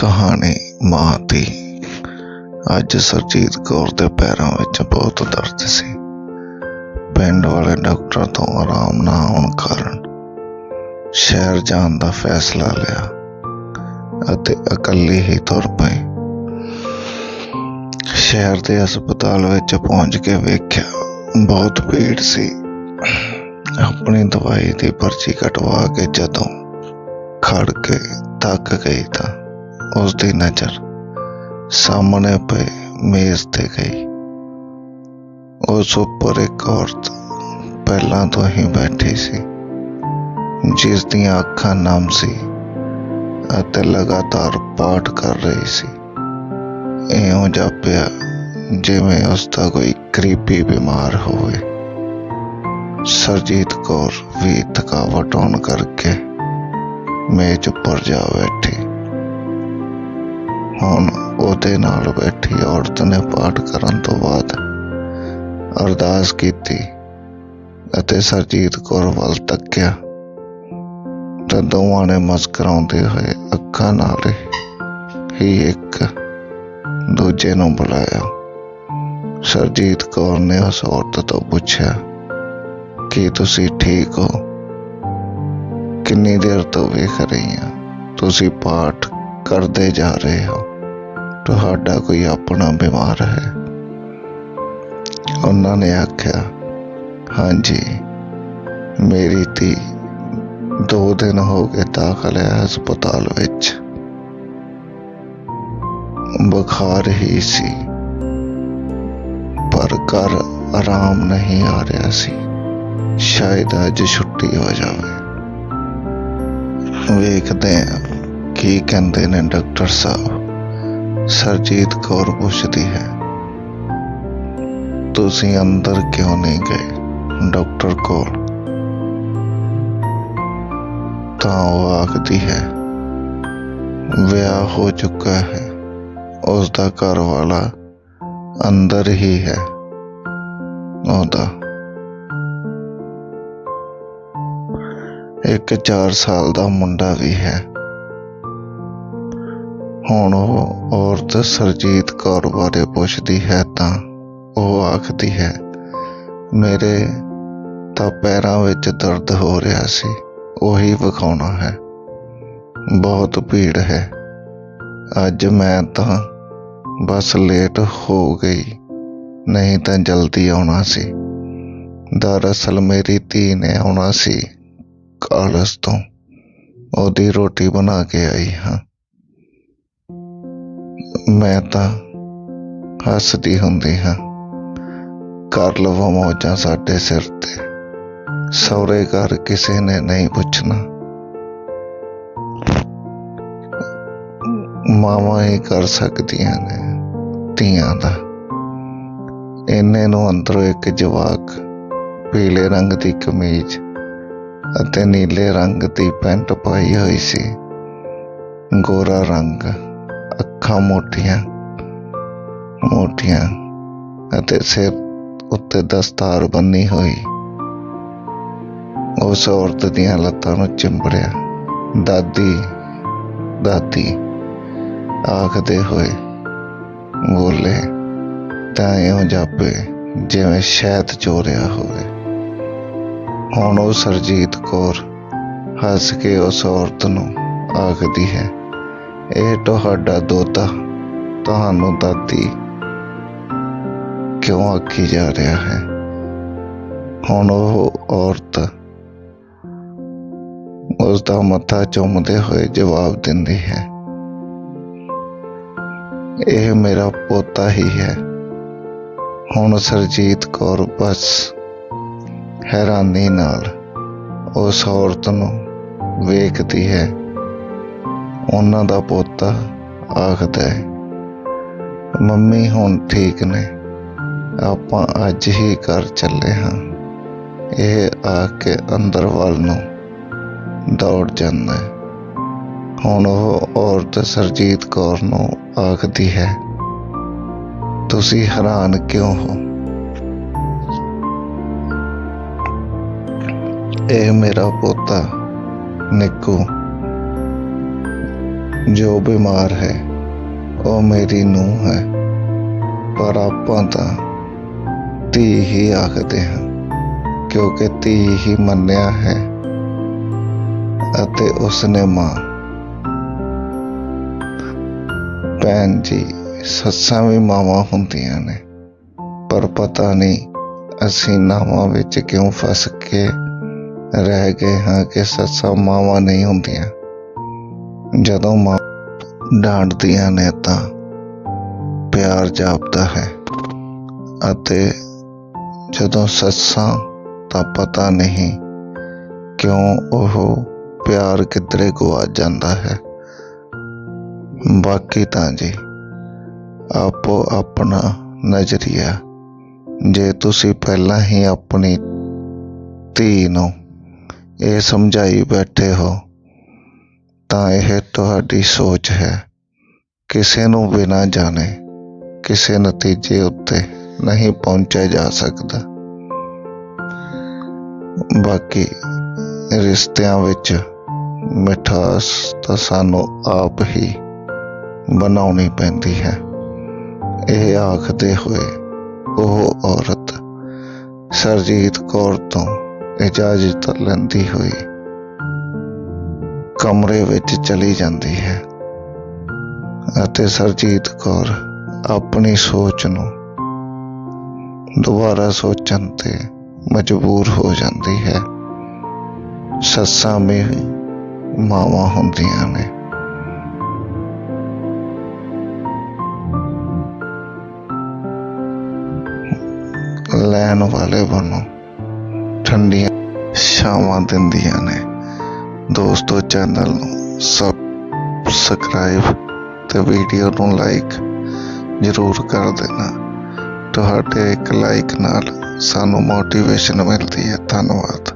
ਕਹਾਣੀ ਮਾਂ ਦੀ। ਅੱਜ ਸਰਜੀਤ ਕੌਰ ਦੇ ਪੈਰਾਂ ਵਿੱਚ ਬਹੁਤ ਦਰਦ ਸੀ। ਪਿੰਡ ਵਾਲੇ ਡਾਕਟਰ ਤੋਂ ਆਰਾਮ ਨਾ ਆਉਣ ਕਾਰਨ ਸ਼ਹਿਰ ਜਾਣ ਦਾ ਫੈਸਲਾ ਲਿਆ ਅਤੇ ਇਕੱਲੀ ਹੀ ਤੁਰ ਪਏ ਸ਼ਹਿਰ ਦੇ ਹਸਪਤਾਲ ਵਿੱਚ ਪਹੁੰਚ ਕੇ ਵੇਖਿਆ ਬਹੁਤ ਭੀੜ ਸੀ। ਆਪਣੀ ਦਵਾਈ ਦੀ ਪਰਚੀ ਕਟਵਾ ਕੇ ਜਦੋਂ ਖੜ ਕੇ ਥੱਕ ਗਈ ਤਾਂ ਉਸ ਦੀ ਨਜ਼ਰ ਸਾਹਮਣੇ ਪਏ ਮੇਜ਼ ਤੇ ਗਈ। ਉਸ ਉੱਪਰ ਇੱਕ ਔਰਤ ਪਹਿਲਾਂ ਤੋਂ ਹੀ ਬੈਠੀ ਸੀ, ਜਿਸ ਦੀਆਂ ਅੱਖਾਂ ਨਮ ਸੀ ਅਤੇ ਲਗਾਤਾਰ ਪਾਠ ਕਰ ਰਹੀ ਸੀ। ਇਉਂ ਜਾਪਿਆ ਜਿਵੇਂ ਉਸ ਦਾ ਕੋਈ ਕਰੀਬੀ ਬਿਮਾਰ ਹੋਵੇ। ਸਰਜੀਤ ਕੌਰ ਵੀ ਥਕਾਵਟ ਹੋਣ ਕਰਕੇ ਮੇਜ਼ ਉੱਪਰ ਜਾ ਬੈਠੀ। ਹੁਣ ਉਹਦੇ ਨਾਲ ਬੈਠੀ ਔਰਤ ਨੇ ਪਾਠ ਕਰਨ ਤੋਂ ਬਾਅਦ ਅਰਦਾਸ ਕੀਤੀ ਅਤੇ ਸਰਜੀਤ ਕੌਰ ਵੱਲ ਤੱਕਿਆ। ਤਾਂ ਦੋਵਾਂ ਨੇ ਮੁਸਕਰਾਉਂਦੇ ਹੋਏ ਅੱਖਾਂ ਨਾਲ ਹੀ ਇੱਕ ਦੂਜੇ ਨੂੰ ਬੁਲਾਇਆ। ਸਰਜੀਤ ਕੌਰ ਨੇ ਉਸ ਔਰਤ ਤੋਂ ਪੁੱਛਿਆ, ਕੀ ਤੁਸੀਂ ਠੀਕ ਹੋ? ਕਿੰਨੀ ਦੇਰ ਤੋਂ ਵੇਖ ਰਹੀ ਹਾਂ ਤੁਸੀਂ ਪਾਠ ਕਰਦੇ ਜਾ ਰਹੇ ਹੋ? ਤੁਹਾਡਾ ਕੋਈ ਆਪਣਾ ਬਿਮਾਰ ਹੈ? ਉਹਨਾਂ ਨੇ ਆਖਿਆ, ਹਾਂਜੀ, ਮੇਰੀ ਧੀ ਦੋ ਦਿਨ ਹੋ ਗਏ ਦਾਖਲ ਹੈ ਹਸਪਤਾਲ ਵਿੱਚ। ਬੁਖਾਰ ਹੀ ਸੀ, ਪਰ ਘਰ ਆਰਾਮ ਨਹੀਂ ਆ ਰਿਹਾ ਸੀ। ਸ਼ਾਇਦ ਅੱਜ ਛੁੱਟੀ ਹੋ ਜਾਵੇ। ਵੇਖਦੇ ਹਾਂ ਕੀ ਕਹਿੰਦੇ ਨੇ ਡਾਕਟਰ ਸਾਹਿਬ। ਸਰਜੀਤ ਕੌਰ ਪੁੱਛਦੀ ਹੈ, ਤੁਸੀਂ ਅੰਦਰ ਕਿਉਂ ਨਹੀਂ ਗਏ, ਡਾਕਟਰ ਕੋਲ? ਤਾਂ ਉਹ ਆਖਦੀ ਹੈ, ਵਿਆਹ ਹੋ ਚੁੱਕਾ ਹੈ ਉਸ ਦਾ ਘਰ ਵਾਲਾ ਅੰਦਰ ਹੀ ਹੈ। ਉਹਦਾ ਇੱਕ 4 ਸਾਲ ਦਾ ਮੁੰਡਾ ਵੀ ਹੈ। ਹੁਣ ਉਹ ਔਰਤ ਸਰਜੀਤ ਕੌਰ ਬਾਰੇ ਪੁੱਛਦੀ ਹੈ ਤਾਂ ਉਹ ਆਖਦੀ ਹੈ, ਮੇਰੇ ਤਾਂ ਪੈਰਾਂ ਵਿੱਚ ਦਰਦ ਹੋ ਰਿਹਾ ਸੀ, ਉਹੀ ਵਿਖਾਉਣਾ ਹੈ। ਬਹੁਤ ਭੀੜ ਹੈ। ਅੱਜ ਮੈਂ ਤਾਂ ਬਸ ਲੇਟ ਹੋ ਗਈ, ਨਹੀਂ ਤਾਂ ਜਲਦੀ ਆਉਣਾ ਸੀ। ਦਰਅਸਲ ਮੇਰੀ ਧੀ ਨੇ ਆਉਣਾ ਸੀ ਕਾਲਜ ਤੋਂ। ਉਹਦੀ ਰੋਟੀ ਬਣਾ ਕੇ ਆਈ ਹਾਂ। ਮੈਂ ਤਾਂ ਹੱਸਦੀ ਹੁੰਦੀ ਹਾਂ। ਕਰ ਲਵੋ ਮੌਜਾਂ ਸਾਡੇ ਸਿਰ ਤੇ। ਸਹੁਰੇ ਘਰ ਕਿਸੇ ਨੇ ਨਹੀਂ ਪੁੱਛਣਾ। ਮਾਵਾਂ ਹੀ ਕਰ ਸਕਦੀਆਂ ਨੇ ਧੀਆਂ ਦਾ। ਇਹਨੇ ਨੂੰ ਅੰਦਰੋਂ ਇੱਕ ਜਵਾਕ ਪੀਲੇ ਰੰਗ ਦੀ ਕਮੀਜ਼ ਅਤੇ ਨੀਲੇ ਰੰਗ ਦੀ ਪੈਂਟ ਪਾਈ ਹੋਈ ਸੀ। ਗੋਰਾ ਰੰਗ। ਅੱਖਾਂ ਮੋਟੀਆਂ ਮੋਟੀਆਂ ਅਤੇ ਸਿਰ ਉੱਤੇ ਦਸਤਾਰ ਬੰਨੀ ਹੋਈ। ਉਸ ਔਰਤ ਦੀਆਂ ਲੱਤਾਂ ਨੂੰ ਚਿੰਬੜਿਆ। ਦਾਦੀ ਦਾਦੀ ਆਖਦੇ ਹੋਏ ਬੋਲੇ, ਤਾਂ ਇਉਂ ਜਾਪੇ ਜਿਵੇਂ ਸ਼ਹਿਦ ਚੋਰਿਆ ਹੋਵੇ। ਹੁਣ ਉਹ ਸਰਜੀਤ ਕੌਰ ਹੱਸ ਕੇ ਉਸ ਔਰਤ ਨੂੰ ਆਖਦੀ ਹੈ ਇਹ ਤੁਹਾਡਾ ਦੋਤਾ ਤੁਹਾਨੂੰ ਦਾਦੀ ਕਿਉਂ ਆਖੀ ਜਾ ਰਿਹਾ ਹੈ? ਹੁਣ ਉਹ ਔਰਤ ਉਸ ਦਾ ਮੱਥਾ ਚੁੰਮਦੇ ਹੋਏ ਜਵਾਬ ਦਿੰਦੀ ਹੈ, ਇਹ ਮੇਰਾ ਪੋਤਾ ਹੀ ਹੈ। ਹੁਣ ਸਰਜੀਤ ਕੌਰ ਬਸ ਹੈਰਾਨੀ ਨਾਲ ਉਸ ਔਰਤ ਨੂੰ ਵੇਖਦੀ ਹੈ। ਉਹਨਾਂ ਦਾ ਪੋਤਾ ਆਖਦਾ ਹੈ, ਮੰਮੀ ਹੁਣ ਠੀਕ ਨੇ, ਆਪਾਂ ਅੱਜ ਹੀ ਘਰ ਚੱਲੇ ਹਾਂ। ਇਹ ਆ ਕੇ ਅੰਦਰ ਵੱਲ ਨੂੰ ਦੌੜ ਜਾਂਦਾ ਹੈ। ਹੁਣ ਉਹ ਔਰਤ ਸਰਜੀਤ ਕੌਰ ਨੂੰ ਆਖਦੀ ਹੈ, ਤੁਸੀਂ ਹੈਰਾਨ ਕਿਉਂ ਹੋ? ਇਹ ਮੇਰਾ ਪੋਤਾ ਨਿੱਕੂ ਜੋ ਬਿਮਾਰ ਹੈ, ਉਹ ਮੇਰੀ ਨੂੰਹ ਹੈ। ਪਰ ਆਪਾਂ ਤਾਂ ਧੀ ਹੀ ਆਖਦੇ ਹਾਂ, ਕਿਉਂਕਿ ਧੀ ਹੀ ਮੰਨਿਆ ਹੈ ਅਤੇ ਉਸਨੇ ਮਾਂ। ਭੈਣ ਜੀ, ਸੱਸਾਂ ਵੀ ਮਾਵਾਂ ਹੁੰਦੀਆਂ ਨੇ, ਪਰ ਪਤਾ ਨਹੀਂ ਅਸੀਂ ਨਾਵਾਂ ਵਿੱਚ ਕਿਉਂ ਫਸ ਕੇ ਰਹਿ ਗਏ ਹਾਂ ਕਿ ਸੱਸਾਂ ਮਾਵਾਂ ਨਹੀਂ ਹੁੰਦੀਆਂ। ਜਦੋਂ ਮਾਂ ਡਾਂਟਦੀਆਂ ਨੇ ਤਾਂ ਪਿਆਰ ਜਾਪਦਾ ਹੈ ਅਤੇ ਜਦੋਂ ਸੱਸਾਂ ਤਾਂ ਪਤਾ ਨਹੀਂ ਕਿਉਂ ਉਹ ਪਿਆਰ ਕਿੱਧਰੇ ਗਵਾ ਜਾਂਦਾ ਹੈ। ਬਾਕੀ ਤਾਂ ਜੀ, ਆਪੋ ਆਪਣਾ ਨਜ਼ਰੀਆ, ਜੇ ਤੁਸੀਂ ਪਹਿਲਾਂ ਹੀ ਆਪਣੀ ਧੀ ਨੂੰ ਇਹ ਸਮਝਾਈ ਬੈਠੇ ਹੋ ਤਾਂ ਇਹ ਤੁਹਾਡੀ ਸੋਚ ਹੈ। ਕਿਸੇ ਨੂੰ ਬਿਨਾਂ ਜਾਣੇ, ਕਿਸੇ ਨਤੀਜੇ ਉੱਤੇ ਨਹੀਂ ਪਹੁੰਚਿਆ ਜਾ ਸਕਦਾ। ਬਾਕੀ ਰਿਸ਼ਤਿਆਂ ਵਿੱਚ ਮਿਠਾਸ ਤਾਂ ਸਾਨੂੰ ਆਪ ਹੀ ਬਣਾਉਣੀ ਪੈਂਦੀ ਹੈ। ਇਹ ਆਖਦੇ ਹੋਏ ਉਹ ਔਰਤ ਸਰਜੀਤ ਕੌਰ ਤੋਂ ਇਜਾਜ਼ਤ ਲੈਂਦੀ ਹੋਈ ਕਮਰੇ ਵਿੱਚ ਚਲੀ ਜਾਂਦੀ ਹੈ। ਅਤੇ ਸਰਜੀਤ ਕੌਰ ਆਪਣੀ ਸੋਚ ਨੂੰ ਦੁਬਾਰਾ ਸੋਚਣ ਤੇ ਮਜਬੂਰ ਹੋ ਜਾਂਦੀ ਹੈ। ਸੱਸਾਂ ਵੀ ਮਾਵਾਂ ਹੁੰਦੀਆਂ ਨੇ। ਲੈਣ ਵਾਲੇ ਬਣੋ ਠੰਡੀਆਂ ਛਾਵਾਂ ਦਿੰਦੀਆਂ ਨੇ। ਦੋਸਤੋ ਚੈਨਲ ਨੂੰ ਸਬਸਕ੍ਰਾਈਬ ਤੇ ਵੀਡੀਓ ਨੂੰ ਲਾਈਕ ਜ਼ਰੂਰ ਕਰ ਦੇਣਾ। ਤੁਹਾਡੇ ਇੱਕ ਲਾਈਕ ਨਾਲ ਸਾਨੂੰ ਮੋਟੀਵੇਸ਼ਨ ਮਿਲਦੀ ਹੈ। ਧੰਨਵਾਦ।